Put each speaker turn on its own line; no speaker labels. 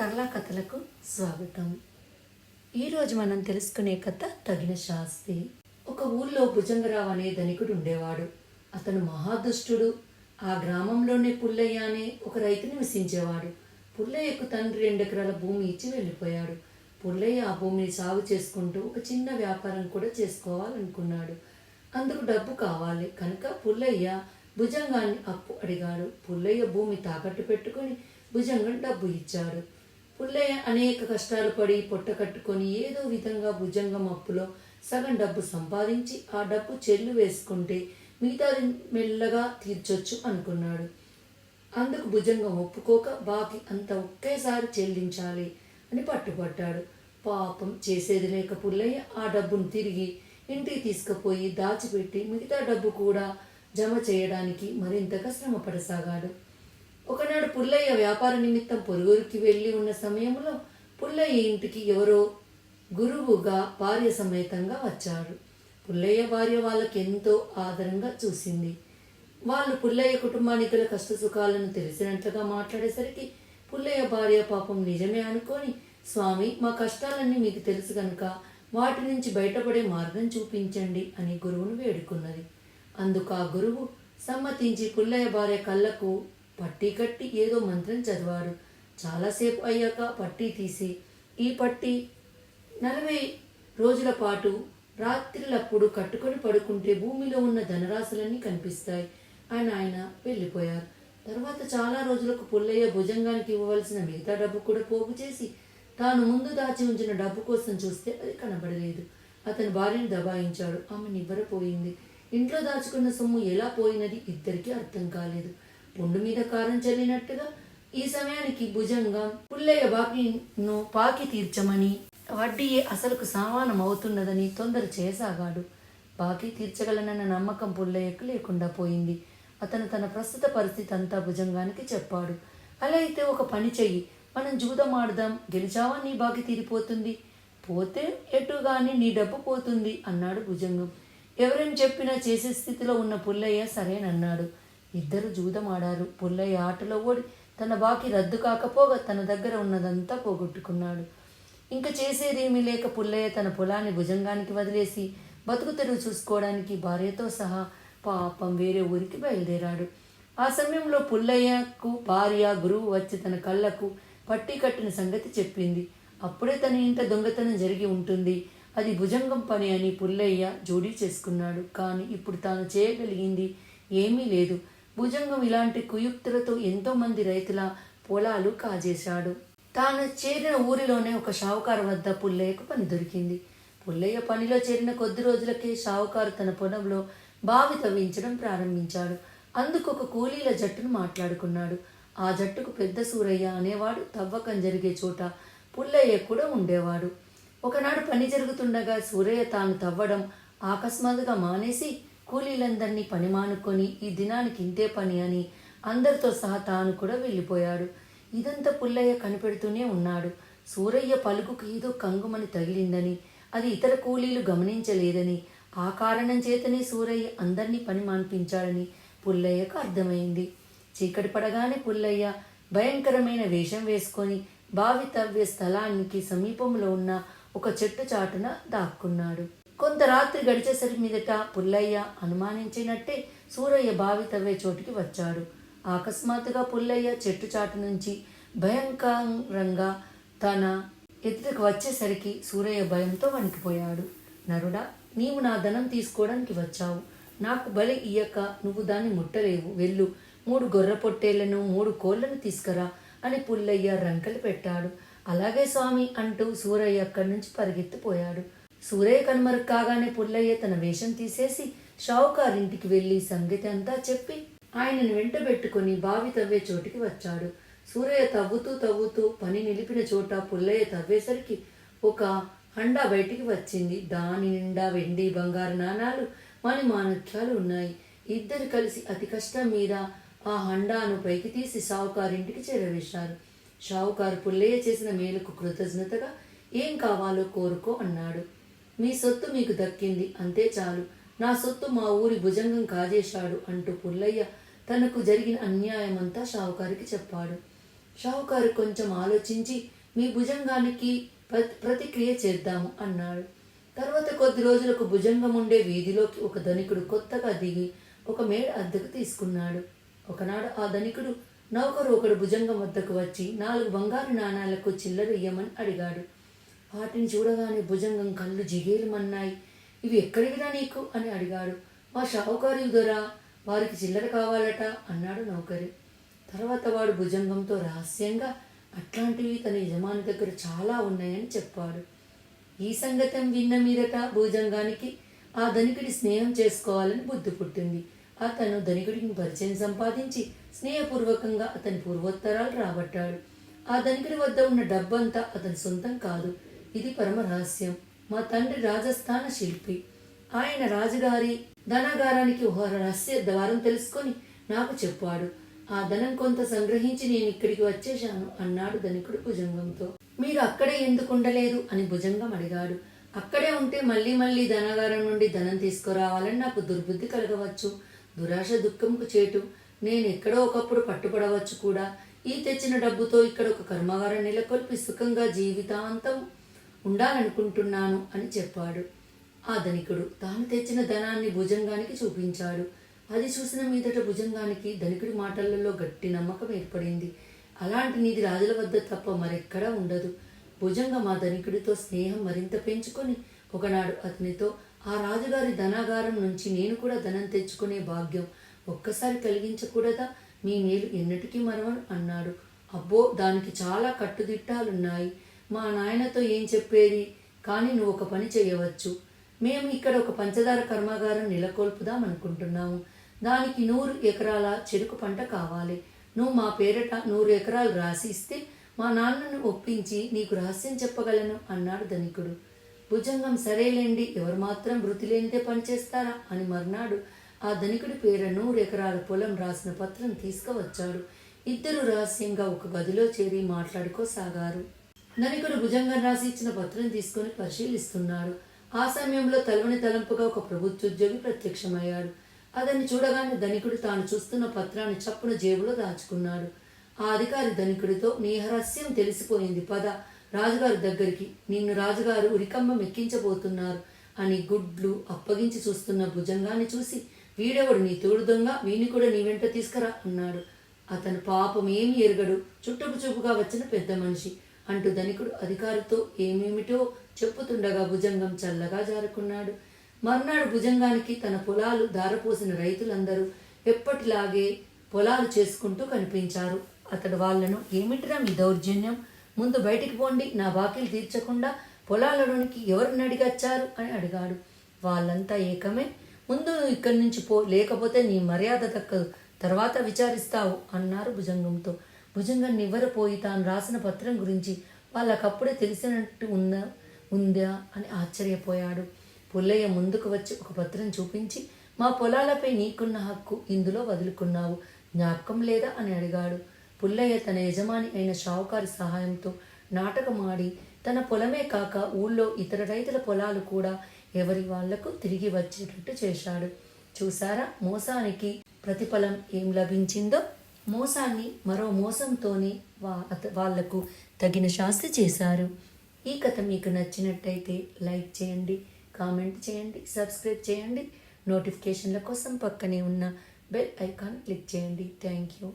సరళ కథలకు స్వాగతం ఈరోజు మనం తెలుసుకునే కథ తగిన శాస్తి. ఒక ఊళ్ళో భుజంగరావు అనే ధనికుడు ఉండేవాడు. అతను మహాదుష్టుడు. ఆ గ్రామంలోనే పుల్లయ్య అనే ఒక రైతు నివసించేవాడు. పుల్లయ్యకు తండ్రి రెండెకరాల భూమి ఇచ్చి వెళ్ళిపోయాడు. పుల్లయ్య ఆ భూమిని సాగు చేసుకుంటూ ఒక చిన్న వ్యాపారం కూడా చేసుకోవాలనుకున్నాడు. అందుకు డబ్బు కావాలి. కనుక పుల్లయ్య భుజంగాన్ని అప్పు అడిగాడు. పుల్లయ్య భూమి తాకట్టు పెట్టుకొని భుజంగం డబ్బు ఇచ్చాడు. పుల్లయ్య అనేక కష్టాలు పడి పొట్ట కట్టుకొని ఏదో విధంగా భుజంగం అప్పులో సగం డబ్బు సంపాదించి ఆ డబ్బు చెల్లు వేసుకుంటే మిగతాది మెల్లగా తీర్చొచ్చు అనుకున్నాడు. అందుకు భుజంగం ఒప్పుకోక బాకి అంత ఒకేసారి చెల్లించాలి అని పట్టుబడ్డాడు. పాపం చేసేది లేక పుల్లయ్య ఆ డబ్బును తిరిగి ఇంటికి తీసుకుపోయి దాచిపెట్టి మిగతా డబ్బు కూడా జమ చేయడానికి మరింతగా శ్రమపడసాగాడు. ఒకనాడు పుల్లయ్య వ్యాపార నిమిత్తం పొరుగురికి వెళ్ళి ఉన్న సమయంలో పుల్లయ్య ఇంటికి ఎవరో గురువుగా భార్య సమేతంగా వచ్చాడు. పుల్లయ్య భార్య వాళ్ళకి ఎంతో ఆదరంగా చూసింది. వాళ్ళు పుల్లయ్య కుటుంబానికి గల తెలిసినట్లుగా మాట్లాడేసరికి పుల్లయ్య భార్య పాపం నిజమే అనుకొని స్వామి మా కష్టాలన్నీ మీకు తెలుసు కనుక వాటి నుంచి బయటపడే మార్గం చూపించండి అని గురువును వేడుకున్నది. అందుకు ఆ గురువు సమ్మతించి పుల్లయ్య భార్య కళ్ళకు పట్టీ కట్టి ఏదో మంత్రం చదివారు. చాలాసేపు అయ్యాక పట్టీ తీసి. ఈ పట్టీ నలభై రోజుల పాటు రాత్రిలప్పుడు కట్టుకొని పడుకుంటే భూమిలో ఉన్న ధనరాశులన్నీ కనిపిస్తాయి అని ఆయన వెళ్ళిపోయారు. తర్వాత చాలా రోజులకు పుల్లయ్య భుజంగానికి ఇవ్వవలసిన మిగతా డబ్బు కూడా పోగు చేసి తాను ముందు దాచి ఉంచిన డబ్బు కోసం చూస్తే అది కనబడలేదు. అతని భార్యను దబాయించాడు. ఆమె నివ్వరపోయింది ఇంట్లో దాచుకున్న సొమ్ము ఎలా పోయినది ఇద్దరికీ అర్థం కాలేదు. పుండు మీద కారం చల్లినట్టుగా ఈ సమయానికి భుజంగా పుల్లయ్య బాకీను పాకి తీర్చమని వడ్డీ అసలుకు సమానం అవుతున్నదని తొందర చేసాగాడు. బాకీ తీర్చగలనన్న నమ్మకం పుల్లయ్యకు లేకుండా పోయింది. అతను తన ప్రస్తుత పరిస్థితి అంతా భుజంగానికి చెప్పాడు. అలా అయితే ఒక పని చెయ్యి. మనం జూదం ఆడదాం. గెలిచావా నీ బాకీ తీరిపోతుంది? పోతే ఎటుగాని నీ డబ్బు పోతుంది అన్నాడు భుజంగం. ఎవరేం చెప్పినా చేసే స్థితిలో ఉన్న పుల్లయ్య సరేనన్నాడు. ఇద్దరు జూదం ఆడారు పుల్లయ్య ఆటలో ఓడి తన బాకి రద్దు కాకపోగా తన దగ్గర ఉన్నదంతా పోగొట్టుకున్నాడు. ఇంకా చేసేదేమీ లేక పుల్లయ్య తన పొలాన్ని భుజంగానికి వదిలేసి బతుకు తెరువు చూసుకోవడానికి భార్యతో సహా పాపం వేరే ఊరికి బయలుదేరాడు. ఆ సమయంలో పుల్లయ్యకు భార్య గురువు వచ్చి తన కళ్ళకు పట్టి కట్టిన సంగతి చెప్పింది. అప్పుడే తన ఇంట దొంగతనం జరిగి ఉంటుంది. అది భుజంగం పని అని పుల్లయ్య జోడీ చేసుకున్నాడు. కానీ ఇప్పుడు తాను చేయగలిగింది ఏమీ లేదు. భుజంగం ఇలాంటి కుయుక్తులతో ఎంతోమంది రైతుల పొలాలు కాజేశాడు. తాను చేరిన ఊరిలోనే ఒక షావుకారు వద్ద పుల్లయ్యకు పని దొరికింది. పుల్లయ్య పనిలో చేరిన కొద్ది రోజులకే షావుకారు తన పొలంలో బావి తవ్వించడం ప్రారంభించాడు. అందుకు ఒక కూలీల జట్టును మాట్లాడుకున్నాడు. ఆ జట్టుకు పెద్ద సూరయ్య అనేవాడు తవ్వకం జరిగే చోట పుల్లయ్య కూడా ఉండేవాడు. ఒకనాడు పని జరుగుతుండగా సూరయ్య తాను తవ్వడం అకస్మాత్తుగా మానేసి కూలీలందరినీ పని మానుకొని ఈ దినానికి ఇంతే పని అని అందరితో సహా తాను కూడా వెళ్ళిపోయాడు. ఇదంతా పుల్లయ్య కనిపెడుతూనే ఉన్నాడు. సూరయ్య పలుకుకు ఏదో కంగుమని తగిలిందని అది ఇతర కూలీలు గమనించలేదని ఆ కారణం చేతనే సూరయ్య అందరినీ పని మాన్పించాడని పుల్లయ్యకు అర్థమైంది. చీకటి పడగానే పుల్లయ్య భయంకరమైన వేషం వేసుకొని బావి తవ్వే స్థలానికి సమీపంలో ఉన్న ఒక చెట్టు చాటున దాక్కున్నాడు. కొంత రాత్రి గడిచేసరి మీదట పుల్లయ్య అనుమానించినట్టే సూరయ్య బావి తవ్వే చోటికి వచ్చాడు. అకస్మాత్తుగా పుల్లయ్య చెట్టు చాటు నుంచి భయంకరంగా తన ఎత్తుకు వచ్చేసరికి సూరయ్య భయంతో వణికిపోయాడు. నరుడా నీవు నా ధనం తీసుకోవడానికి వచ్చావు. నాకు బలి ఇయ్యక నువ్వు దాన్ని ముట్టలేవు. వెళ్ళు. మూడు గొర్రె పొట్టేళ్ళను మూడు కోళ్ళను తీసుకురా అని పుల్లయ్య రంకలు పెట్టాడు. అలాగే స్వామి అంటూ సూరయ్య అక్కడి నుంచి పరిగెత్తిపోయాడు. సూరయ్య కనుమరుగు కాగానే పుల్లయ్య తన వేషం తీసేసి షావుకారింటికి వెళ్ళి సంగతి అంతా చెప్పి ఆయనను వెంటబెట్టుకుని బావి తవ్వే చోటికి వచ్చాడు. సూరయ్య తవ్వుతూ తవ్వుతూ పని నిలిపిన చోట పుల్లయ్య తవ్వేసరికి ఒక హండా బయటికి వచ్చింది. దాని నిండా వెండి బంగారు నాణాలు మణి మాణిక్యాలు ఉన్నాయి. ఇద్దరు కలిసి అతి కష్టం మీద ఆ హండాను పైకి తీసి షావుకారింటికి చేరవేశారు. షావుకారు పుల్లయ్య చేసిన మేలుకు కృతజ్ఞతగా ఏం కావాలో కోరుకో అన్నాడు. మీ సొత్తు మీకు దక్కింది అంతే చాలు. నా సొత్తు మా ఊరి భుజంగం కాజేశాడు అంటూ పుల్లయ్య తనకు జరిగిన అన్యాయమంతా షావుకారికి చెప్పాడు. షావుకారు కొంచెం ఆలోచించి మీ భుజంగానికి ప్రతిక్రియ చేద్దాము అన్నాడు. తర్వాత కొద్ది రోజులకు భుజంగం ఉండే వీధిలోకి ఒక ధనికుడు కొత్తగా దిగి ఒక మేడ అద్దెకు తీసుకున్నాడు. ఒకనాడు ఆ ధనికుడు నౌకరు ఒకడు భుజంగం వద్దకు వచ్చి నాలుగు బంగారు నాణాలకు చిల్లర ఇయ్యమని అడిగాడు. వాటిని చూడగానే భుజంగం కళ్ళు జిగేలుమన్నాయి. ఇవి ఎక్కడివిరా నీకు? అని అడిగాడు. మా షావుకారు దొరా వారికి చిల్లర కావాలట అన్నాడు నౌకరి. తర్వాత వాడు భుజంగంతో రహస్యంగా అట్లాంటివి తన యజమాని దగ్గర చాలా ఉన్నాయని చెప్పాడు. ఈ సంగతం విన్న మీదట భుజంగానికి ఆ ధనికుడి స్నేహం చేసుకోవాలని బుద్ధి పుట్టింది. అతను ధనికుడికి పరిచయం సంపాదించి స్నేహపూర్వకంగా అతని పూర్వోత్తరాలు రాబట్టాడు. ఆ ధనికుడి వద్ద ఉన్న డబ్బంతా అతని సొంతం కాదు. ఇది పరమ రహస్యం మా తండ్రి రాజస్థాన శిల్పి. ఆయన రాజుగారి ధనాగారానికి ఒక రహస్య ద్వారం తెలుసుకొని నాకు చెప్పాడు. ఆ ధనం కొంత సంగ్రహించి నేను ఇక్కడికి వచ్చేశాను అన్నాడు ధనికుడు భుజంగంతో. మీరు అక్కడే ఎందుకు ఉండలేదు అని భుజంగం అడిగాడు. అక్కడే ఉంటే మళ్ళీ మళ్ళీ ధనాగారం నుండి ధనం తీసుకురావాలని నాకు దుర్బుద్ధి కలగవచ్చు దురాశ దుఃఖంకు చేటు. నేను ఎక్కడో ఒకప్పుడు పట్టుపడవచ్చు కూడా. ఈ తెచ్చిన డబ్బుతో ఇక్కడ ఒక కర్మాగారం నెలకొల్పి సుఖంగా జీవితాంతం ఉండాలనుకుంటున్నాను అని చెప్పాడు. ఆ ధనికుడు తాను తెచ్చిన ధనాన్ని భుజంగానికి చూపించాడు. అది చూసిన మీదట భుజంగానికి ధనికుడి మాటలలో గట్టి నమ్మకం ఏర్పడింది. అలాంటి నీది రాజుల వద్ద తప్ప మరెక్కడా ఉండదు. భుజంగం ఆ ధనికుడితో స్నేహం మరింత పెంచుకొని ఒకనాడు అతనితో ఆ రాజుగారి ధనాగారం నుంచి నేను కూడా ధనం తెచ్చుకునే భాగ్యం ఒక్కసారి కలిగించకూడదా? మీ మేలు ఎన్నటికీ మరవను అన్నాడు. అబ్బో దానికి చాలా కట్టుదిట్టాలున్నాయి. మా నాయనతో ఏం చెప్పేది? కానీ నువ్వు ఒక పని చేయవచ్చు. మేము ఇక్కడ ఒక పంచదార కర్మాగారం నెలకొల్పుదాం అనుకుంటున్నాము. దానికి నూరు ఎకరాల చెరుకు పంట కావాలి. నువ్వు మా పేరట నూరు ఎకరాలు రాసి ఇస్తే మా నాన్నను ఒప్పించి నీకు రహస్యం చెప్పగలను అన్నాడు ధనికుడు. భుజంగం సరేలేండి ఎవరు మాత్రం వృత్తి లేనిదే పనిచేస్తారా అని మర్నాడు ఆ ధనికుడి పేర నూరు ఎకరాల పొలం రాసిన పత్రం తీసుకువచ్చాడు. ఇద్దరు రహస్యంగా ఒక గదిలో చేరి మాట్లాడుకోసాగారు. ధనికుడు భుజంగం రాసి ఇచ్చిన పత్రం తీసుకొని పరిశీలిస్తున్నాడు. ఆ సమయంలో తలవని తలంపుగా ఒక ప్రభుత్వోద్యోగి ప్రత్యక్షమయ్యాడు. అతన్ని చూడగానే ధనికుడు తాను చూస్తున్న పత్రాన్ని చప్పున జేబులో దాచుకున్నాడు. ఆ అధికారి ధనికుడితో నీ రహస్యం తెలిసిపోయింది పద. రాజుగారి దగ్గరికి నిన్ను రాజుగారు ఉరికంబం ఎక్కించబోతున్నారు అని గుడ్లు అప్పగించి చూస్తున్న భుజంగాన్ని చూసి వీడెవడు? నీ తోడు దొంగ. వీని కూడా నీ వెంట తీసుకురా అన్నాడు. అతను పాపం ఏమి ఎరగడు. చుట్టపు చూపుగా వచ్చిన పెద్ద మనిషి. అంటూ ధనికుడు అధికారితో ఏమేమిటో చెప్పుతుండగా భుజంగం చల్లగా జారుకున్నాడు. మర్నాడు భుజంగానికి తన పొలాలు దారపోసిన రైతులందరూ ఎప్పటిలాగే పొలాలు చేసుకుంటూ కనిపించారు. అతడు వాళ్ళను ఏమిటిరా మీ దౌర్జన్యం? ముందు బయటికి పోండి నా బాకీలు తీర్చకుండా పొలాలలోనికి ఎవరిని అడిగచ్చారు? అని అడిగాడు. వాళ్ళంతా ఏకమే? ముందు నువ్వు ఇక్కడి నుంచి పో లేకపోతే నీ మర్యాద దక్కదు తర్వాత విచారిస్తావు అన్నారు భుజంగంతో. భుజంగా నివ్వరపోయి తాను రాసిన పత్రం గురించి వాళ్ళకప్పుడే తెలిసినట్టు ఉందా ఉందా అని ఆశ్చర్యపోయాడు. పుల్లయ్య ముందుకు వచ్చి ఒక పత్రం చూపించి మా పొలాలపై నీకున్న హక్కు ఇందులో వదులుకున్నావు జ్ఞాపకం లేదా అని అడిగాడు. పుల్లయ్య తన యజమాని అయిన షావుకారి సహాయంతో నాటకమాడి తన పొలమే కాక ఊళ్ళో ఇతర రైతుల పొలాలు కూడా ఎవరి వాళ్ళకు తిరిగి వచ్చేటట్టు చేశాడు. చూసారా మోసానికి ప్రతిఫలం ఏం లభించిందో? మోసాన్ని మరో మోసంతోనే వా వాళ్ళకు తగిన శాస్తి చేశారు. ఈ కథ మీకు నచ్చినట్టయితే లైక్ చేయండి కామెంట్ చేయండి సబ్స్క్రైబ్ చేయండి. నోటిఫికేషన్ల కోసం పక్కనే ఉన్న బెల్ ఐకాన్ క్లిక్ చేయండి. Thank you.